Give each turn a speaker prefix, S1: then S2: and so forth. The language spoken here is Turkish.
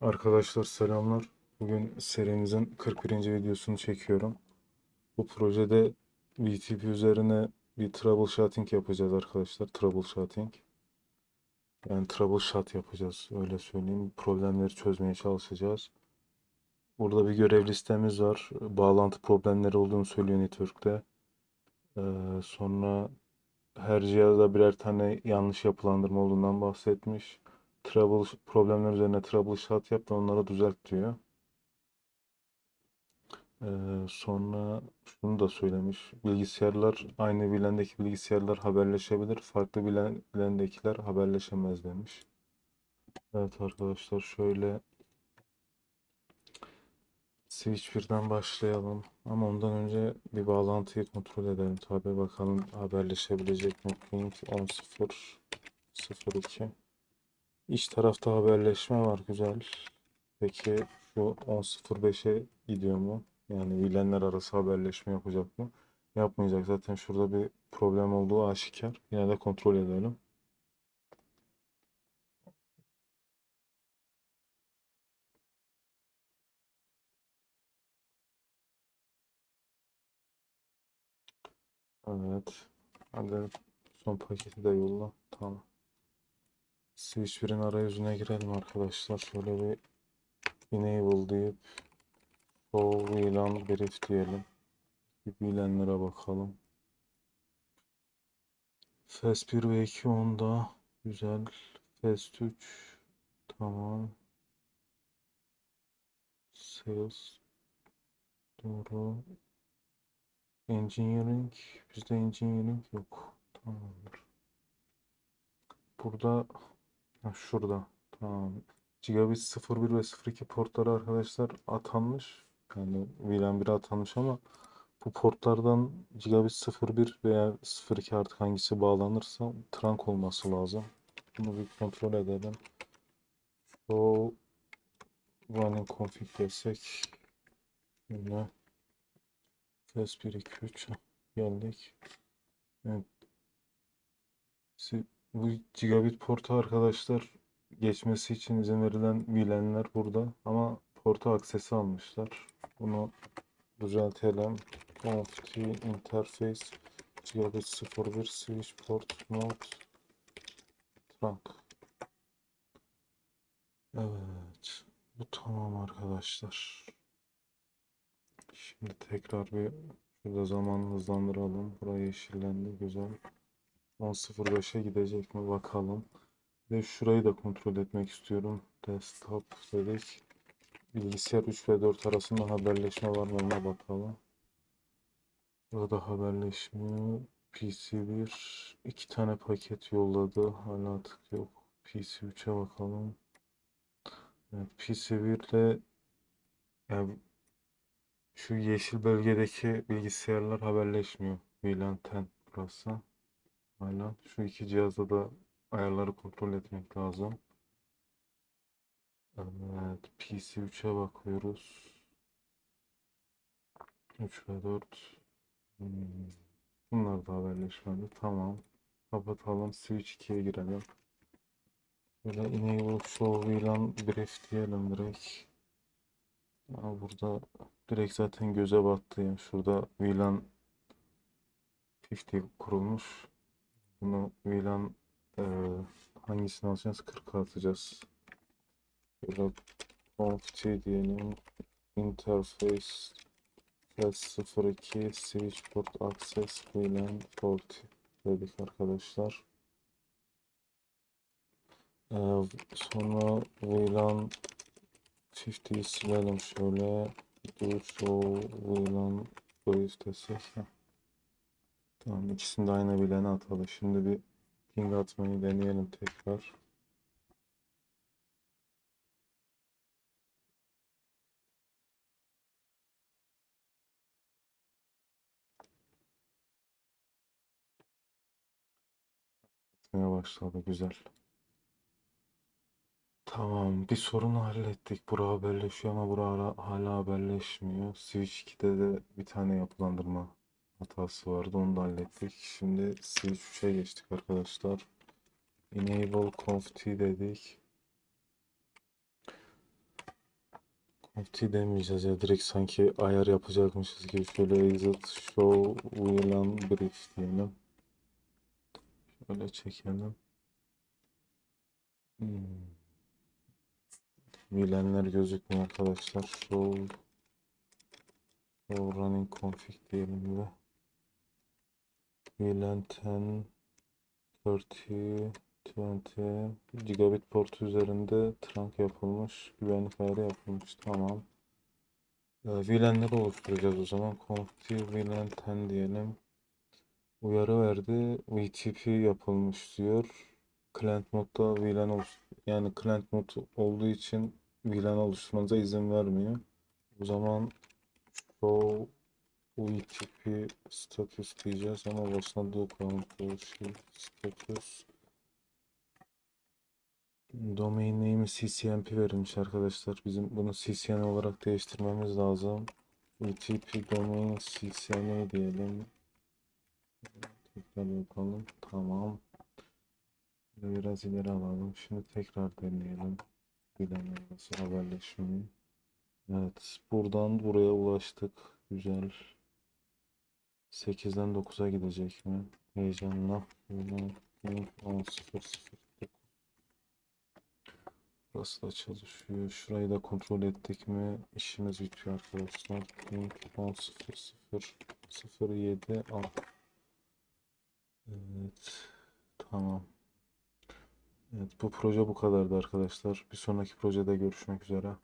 S1: Arkadaşlar selamlar. Bugün serimizin 41. videosunu çekiyorum. Bu projede VTP üzerine bir troubleshooting yapacağız arkadaşlar. Troubleshooting. Yani troubleshoot yapacağız öyle söyleyeyim. Problemleri çözmeye çalışacağız. Burada bir görev listemiz var. Bağlantı problemleri olduğunu söylüyor network'te. Ee, sonra her cihazda birer tane yanlış yapılandırma olduğundan bahsetmiş. Trouble problemler üzerine troubleshoot yap da onları düzelt diyor. Ee, sonra şunu da söylemiş. Bilgisayarlar aynı bilendeki bilgisayarlar haberleşebilir. Farklı bilen, bilendekiler haberleşemez demiş. Evet arkadaşlar şöyle Switch 1'den başlayalım. Ama ondan önce bir bağlantıyı kontrol edelim. Tabi bakalım haberleşebilecek mi? Ping 10.0.02 İç tarafta haberleşme var güzel. Peki şu 10.05'e gidiyor mu? Yani bilenler arası haberleşme yapacak mı? Yapmayacak. Zaten şurada bir problem olduğu aşikar. Yine de kontrol edelim. Evet. Hadi son paketi de yolla. Tamam. Switch 1'in arayüzüne girelim arkadaşlar. Şöyle bir enable deyip show VLAN brief diyelim. Bir VLAN'lere bakalım. Fast 1 ve 2 onda. Güzel. Fast 3 tamam. Sales doğru. Engineering bizde engineering yok. Tamamdır. Burada ha, şurada. Tamam. Gigabit 01 ve 02 portları arkadaşlar atanmış. Yani VLAN 1'e atanmış ama bu portlardan Gigabit 01 veya 02 artık hangisi bağlanırsa trunk olması lazım. Bunu bir kontrol edelim. So running config desek şöyle Fast 1 2 3 geldik. Evet. Bu gigabit portu arkadaşlar geçmesi için izin verilen VLAN'ler burada ama porta aksesi almışlar. Bunu düzeltelim. Conft interface gigabit 01 switch port mode trunk. Evet. Bu tamam arkadaşlar. Şimdi tekrar bir şurada zaman hızlandıralım. Burayı yeşillendi. Güzel. 10.05'e gidecek mi bakalım. Ve şurayı da kontrol etmek istiyorum. Desktop dedik. Bilgisayar 3 ve 4 arasında haberleşme var mı ona bakalım. Burada haberleşmiyor. PC1 iki tane paket yolladı. Hala tık yok. PC3'e bakalım. Evet, PC1 ile yani şu yeşil bölgedeki bilgisayarlar haberleşmiyor. VLAN 10 burası. Hala şu iki cihazda da ayarları kontrol etmek lazım. Evet, PC 3'e bakıyoruz. 3 ve 4. Hmm. Bunlar da haberleşmedi. Tamam. Kapatalım. Switch 2'ye girelim. Böyle enable show VLAN brief diyelim direkt. Aa, burada direkt zaten göze battı ya. Şurada VLAN 50 kurulmuş. Bunu VLAN e, hangisini alacağız? 40'a atacağız. Böyle conft diyelim. Interface S02 switch port access VLAN port dedik arkadaşlar. Ee, sonra VLAN 50'yi silelim şöyle. Do show VLAN desek. Heh. Tamam ikisini de aynı bilene atalım. Şimdi bir ping atmayı deneyelim tekrar. Atmaya başladı güzel. Tamam bir sorunu hallettik. Bura haberleşiyor ama bura hala, haberleşmiyor. Switch 2'de de bir tane yapılandırma hatası vardı. Onu da hallettik. Şimdi Switch 3'e geçtik arkadaşlar. Enable conft dedik. Multi demeyeceğiz ya direkt sanki ayar yapacakmışız gibi şöyle exit show VLAN brief diyelim. Şöyle çekelim. Hmm. Gözükmüyor arkadaşlar. Show, show running config diyelim ve VLAN 10 30 20 gigabit portu üzerinde trunk yapılmış. Güvenlik ayarı yapılmış. Tamam. Ee, VLAN'leri oluşturacağız o zaman. Config VLAN 10 diyelim. Uyarı verdi. VTP yapılmış diyor. Client modda VLAN oluş yani client mod olduğu için VLAN oluşturmanıza izin vermiyor. O zaman show VTP status diyeceğiz ama başına do koyalım. Shift status. Domain name'i CCNP verilmiş arkadaşlar. Bizim bunu CCN olarak değiştirmemiz lazım. VTP domain CCNA diyelim. Tekrar yapalım. Tamam. Biraz ileri alalım. Şimdi tekrar deneyelim. Bilememesi haberleşmeyi. Evet. Buradan buraya ulaştık. Güzel. 8'den 9'a gidecek mi? Heyecanla. Şöyle 10 0 0 Burası da çalışıyor. Şurayı da kontrol ettik mi? İşimiz bitiyor arkadaşlar. Ping 10 0 0 0 7 al. Evet. Tamam. Evet bu proje bu kadardı arkadaşlar. Bir sonraki projede görüşmek üzere.